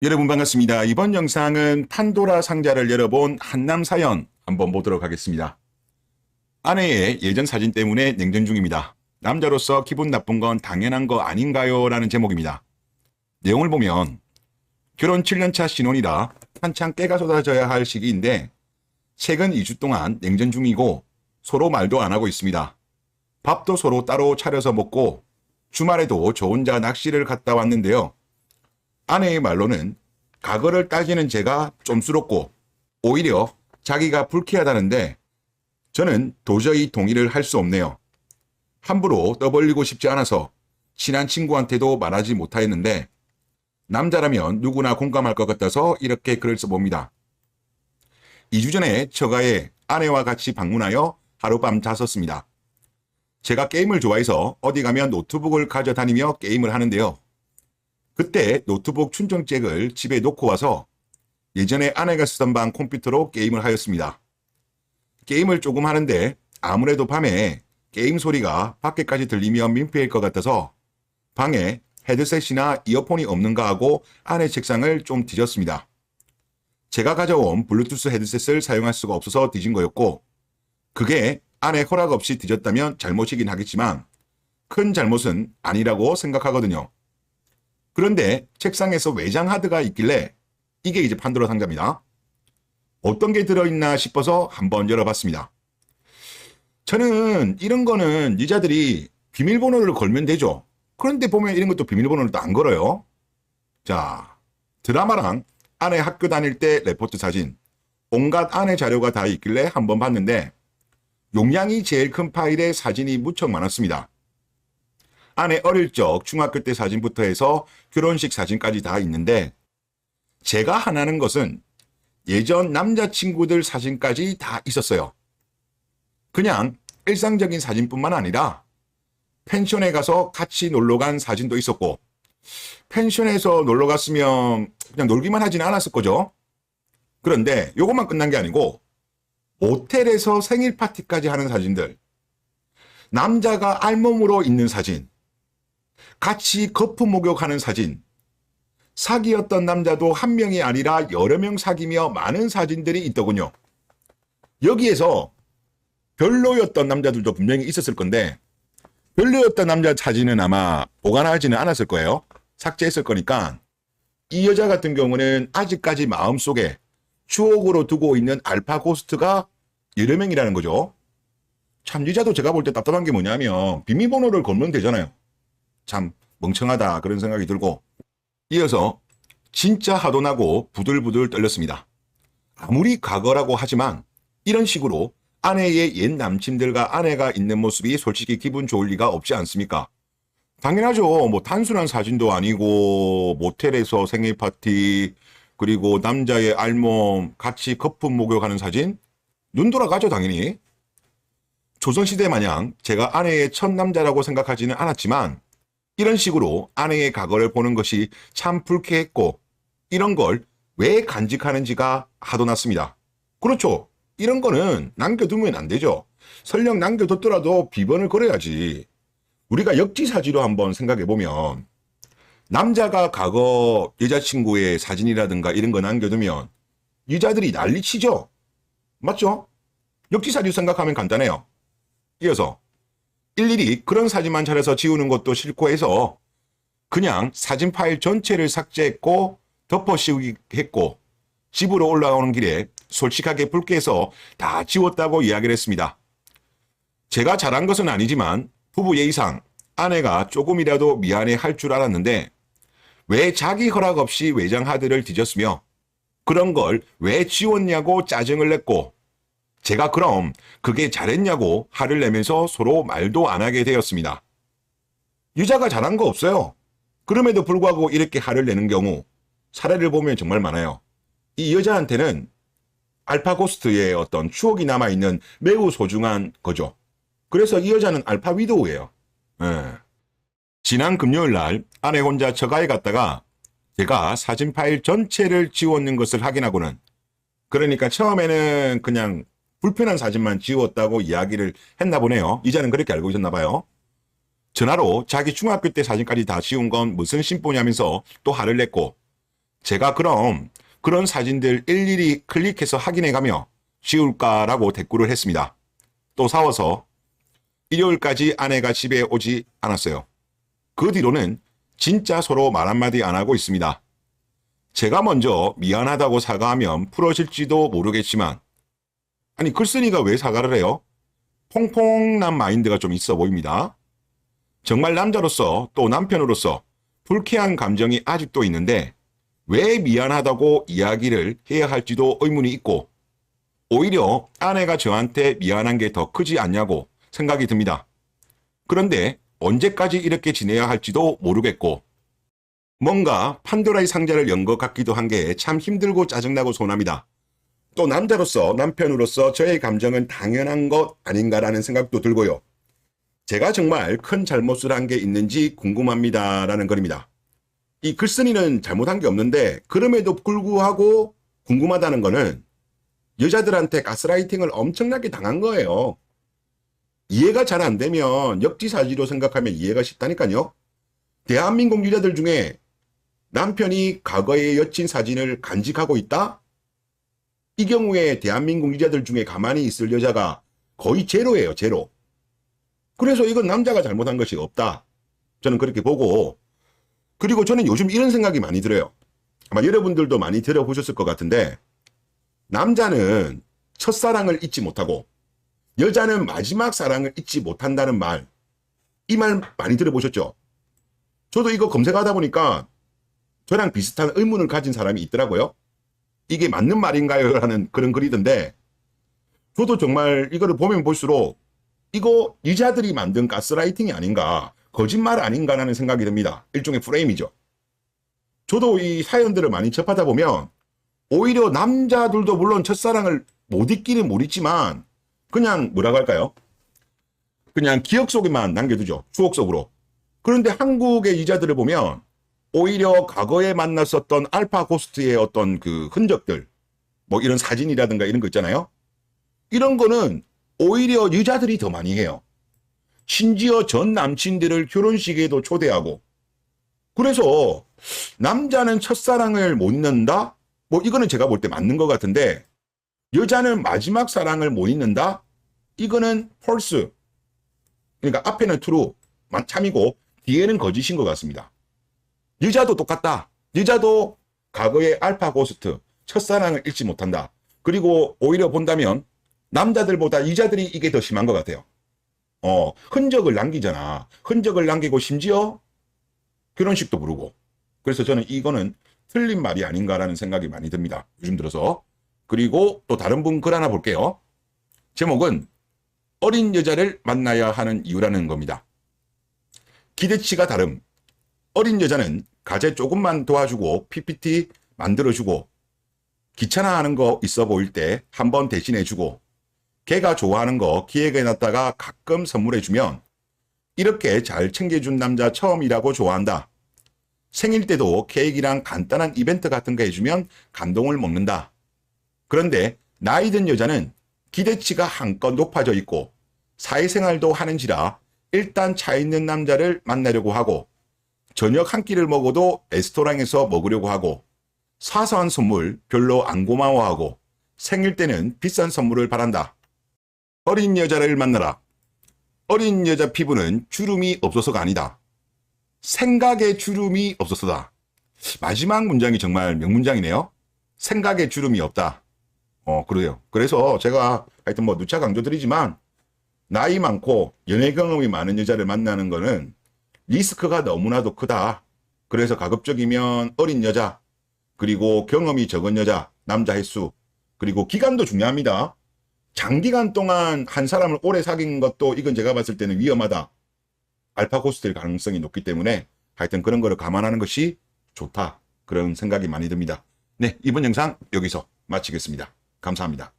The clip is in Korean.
여러분 반갑습니다. 이번 영상은 판도라 상자를 열어본 한남 사연 한번 보도록 하겠습니다. 아내의 예전 사진 때문에 냉전 중입니다. 남자로서 기분 나쁜 건 당연한 거 아닌가요? 라는 제목입니다. 내용을 보면 결혼 7년차 신혼이라 한창 깨가 쏟아져야 할 시기인데 최근 2주 동안 냉전 중이고 서로 말도 안 하고 있습니다. 밥도 서로 따로 차려서 먹고 주말에도 저 혼자 낚시를 갔다 왔는데요. 아내의 말로는 과거를 따지는 제가 좀스럽고 오히려 자기가 불쾌하다는데 저는 도저히 동의를 할 수 없네요. 함부로 떠벌리고 싶지 않아서 친한 친구한테도 말하지 못하였는데 남자라면 누구나 공감할 것 같아서 이렇게 글을 써봅니다. 2주 전에 처가에 아내와 같이 방문하여 하룻밤 잤었습니다. 제가 게임을 좋아해서 어디 가면 노트북을 가져다니며 게임을 하는데요. 그때 노트북 충전잭을 집에 놓고 와서 예전에 아내가 쓰던 방 컴퓨터로 게임을 하였습니다. 게임을 조금 하는데 아무래도 밤에 게임 소리가 밖에까지 들리면 민폐일 것 같아서 방에 헤드셋이나 이어폰이 없는가 하고 아내 책상을 좀 뒤졌습니다. 제가 가져온 블루투스 헤드셋을 사용할 수가 없어서 뒤진 거였고 그게 아내 허락 없이 뒤졌다면 잘못이긴 하겠지만 큰 잘못은 아니라고 생각하거든요. 그런데 책상에서 외장 하드가 있길래 이게 이제 판도라 상자입니다. 어떤 게 들어있나 싶어서 한번 열어봤습니다. 저는 이런 거는 여자들이 비밀번호를 걸면 되죠. 그런데 보면 이런 것도 비밀번호를 또 안 걸어요. 자, 드라마랑 아내 학교 다닐 때 레포트 사진, 온갖 아내 자료가 다 있길래 한번 봤는데 용량이 제일 큰 파일에 사진이 무척 많았습니다. 아내 어릴 적 중학교 때 사진부터 해서 결혼식 사진까지 다 있는데 제가 하나는 것은 예전 남자친구들 사진까지 다 있었어요. 그냥 일상적인 사진뿐만 아니라 펜션에 가서 같이 놀러 간 사진도 있었고 펜션에서 놀러 갔으면 그냥 놀기만 하진 않았을 거죠. 그런데 요것만 끝난 게 아니고 모텔에서 생일 파티까지 하는 사진들 남자가 알몸으로 있는 사진 같이 거품 목욕하는 사진. 사귀었던 남자도 한 명이 아니라 여러 명 사귀며 많은 사진들이 있더군요. 여기에서 별로였던 남자들도 분명히 있었을 건데 별로였던 남자 사진은 아마 보관하지는 않았을 거예요. 삭제했을 거니까 이 여자 같은 경우는 아직까지 마음속에 추억으로 두고 있는 알파 고스트가 여러 명이라는 거죠. 참 여자도 제가 볼 때 답답한 게 뭐냐면 비밀번호를 걸면 되잖아요. 참 멍청하다 그런 생각이 들고 이어서 진짜 하도 나고 부들부들 떨렸습니다. 아무리 과거라고 하지만 이런 식으로 아내의 옛 남친들과 아내가 있는 모습이 솔직히 기분 좋을 리가 없지 않습니까? 당연하죠. 뭐 단순한 사진도 아니고 모텔에서 생일 파티 그리고 남자의 알몸 같이 거품 목욕하는 사진 눈 돌아가죠 당연히. 조선시대 마냥 제가 아내의 첫 남자라고 생각하지는 않았지만 이런 식으로 아내의 과거를 보는 것이 참 불쾌했고 이런 걸 왜 간직하는지가 하도 났습니다. 그렇죠. 이런 거는 남겨두면 안 되죠. 설령 남겨뒀더라도 비번을 걸어야지. 우리가 역지사지로 한번 생각해 보면 남자가 과거 여자친구의 사진이라든가 이런 거 남겨두면 여자들이 난리치죠. 맞죠? 역지사지 생각하면 간단해요. 이어서 일일이 그런 사진만 찾아서 지우는 것도 싫고 해서 그냥 사진 파일 전체를 삭제했고 덮어 씌우기 했고 집으로 올라오는 길에 솔직하게 불쾌해서 다 지웠다고 이야기를 했습니다. 제가 잘한 것은 아니지만 부부 예의상 아내가 조금이라도 미안해 할 줄 알았는데 왜 자기 허락 없이 외장 하드를 뒤졌으며 그런 걸 왜 지웠냐고 짜증을 냈고 제가 그럼 그게 잘했냐고 화를 내면서 서로 말도 안 하게 되었습니다. 유자가 잘한 거 없어요. 그럼에도 불구하고 이렇게 화를 내는 경우 사례를 보면 정말 많아요. 이 여자한테는 알파고스트의 어떤 추억이 남아있는 매우 소중한 거죠. 그래서 이 여자는 알파 위도우예요. 예. 지난 금요일 날 아내 혼자 처가에 갔다가 제가 사진 파일 전체를 지웠는 것을 확인하고는 그러니까 처음에는 그냥 불편한 사진만 지웠다고 이야기를 했나 보네요. 이자는 그렇게 알고 있었나 봐요. 전화로 자기 중학교 때 사진까지 다 지운 건 무슨 심보냐면서 또 화를 냈고 제가 그럼 그런 사진들 일일이 클릭해서 확인해가며 지울까라고 대꾸를 했습니다. 또 사워서 일요일까지 아내가 집에 오지 않았어요. 그 뒤로는 진짜 서로 말 한마디 안 하고 있습니다. 제가 먼저 미안하다고 사과하면 풀어질지도 모르겠지만 아니 글쓴이가 왜 사과를 해요? 퐁퐁난 마인드가 좀 있어 보입니다. 정말 남자로서 또 남편으로서 불쾌한 감정이 아직도 있는데 왜 미안하다고 이야기를 해야 할지도 의문이 있고 오히려 아내가 저한테 미안한 게 더 크지 않냐고 생각이 듭니다. 그런데 언제까지 이렇게 지내야 할지도 모르겠고 뭔가 판도라의 상자를 연 것 같기도 한 게 참 힘들고 짜증나고 손합니다. 또 남자로서 남편으로서 저의 감정은 당연한 것 아닌가라는 생각도 들고요. 제가 정말 큰 잘못을 한 게 있는지 궁금합니다라는 글입니다. 이 글쓴이는 잘못한 게 없는데 그럼에도 불구하고 궁금하다는 거는 여자들한테 가스라이팅을 엄청나게 당한 거예요. 이해가 잘 안 되면 역지사지로 생각하면 이해가 쉽다니까요. 대한민국 여자들 중에 남편이 과거의 여친 사진을 간직하고 있다? 이 경우에 대한민국 여자들 중에 가만히 있을 여자가 거의 제로예요, 제로. 그래서 이건 남자가 잘못한 것이 없다. 저는 그렇게 보고, 그리고 저는 요즘 이런 생각이 많이 들어요. 아마 여러분들도 많이 들어보셨을 것 같은데, 남자는 첫사랑을 잊지 못하고, 여자는 마지막 사랑을 잊지 못한다는 말, 이 말 많이 들어보셨죠? 저도 이거 검색하다 보니까 저랑 비슷한 의문을 가진 사람이 있더라고요. 이게 맞는 말인가요? 라는 그런 글이던데, 저도 정말 이거를 보면 볼수록 이거 여자들이 만든 가스라이팅이 아닌가, 거짓말 아닌가라는 생각이 듭니다. 일종의 프레임이죠. 저도 이 사연들을 많이 접하다 보면 오히려 남자들도 물론 첫사랑을 못 잊기는 못 잊지만 그냥 뭐라고 할까요? 그냥 기억 속에만 남겨두죠. 추억 속으로. 그런데 한국의 여자들을 보면 오히려 과거에 만났었던 알파 고스트의 어떤 그 흔적들, 뭐 이런 사진이라든가 이런 거 있잖아요. 이런 거는 오히려 여자들이 더 많이 해요. 심지어 전 남친들을 결혼식에도 초대하고. 그래서 남자는 첫사랑을 못 잊는다? 뭐 이거는 제가 볼 때 맞는 것 같은데 여자는 마지막 사랑을 못 잊는다? 이거는 펄스. 그러니까 앞에는 트루, 참이고 뒤에는 거짓인 것 같습니다. 여자도 똑같다. 여자도 과거의 알파 고스트, 첫사랑을 잊지 못한다. 그리고 오히려 본다면 남자들보다 여자들이 이게 더 심한 것 같아요. 어, 흔적을 남기잖아. 흔적을 남기고 심지어 결혼식도 부르고. 그래서 저는 이거는 틀린 말이 아닌가라는 생각이 많이 듭니다. 요즘 들어서. 그리고 또 다른 분 글 하나 볼게요. 제목은 어린 여자를 만나야 하는 이유라는 겁니다. 기대치가 다름. 어린 여자는 가재 조금만 도와주고 PPT 만들어주고 귀찮아하는 거 있어 보일 때 한 번 대신해주고 걔가 좋아하는 거 기획해놨다가 가끔 선물해주면 이렇게 잘 챙겨준 남자 처음이라고 좋아한다. 생일 때도 케이크랑 간단한 이벤트 같은 거 해주면 감동을 먹는다. 그런데 나이 든 여자는 기대치가 한껏 높아져 있고 사회생활도 하는지라 일단 차 있는 남자를 만나려고 하고 저녁 한 끼를 먹어도 레스토랑에서 먹으려고 하고 사소한 선물 별로 안 고마워하고 생일 때는 비싼 선물을 바란다. 어린 여자를 만나라. 어린 여자 피부는 주름이 없어서가 아니다. 생각에 주름이 없어서다. 마지막 문장이 정말 명문장이네요. 생각에 주름이 없다. 어, 그래요. 그래서 제가 하여튼 뭐 누차 강조드리지만 나이 많고 연애 경험이 많은 여자를 만나는 거는 리스크가 너무나도 크다. 그래서 가급적이면 어린 여자, 그리고 경험이 적은 여자, 남자 횟수, 그리고 기간도 중요합니다. 장기간 동안 한 사람을 오래 사귄 것도 이건 제가 봤을 때는 위험하다. 알파 고스트일 가능성이 높기 때문에 하여튼 그런 거를 감안하는 것이 좋다. 그런 생각이 많이 듭니다. 네, 이번 영상 여기서 마치겠습니다. 감사합니다.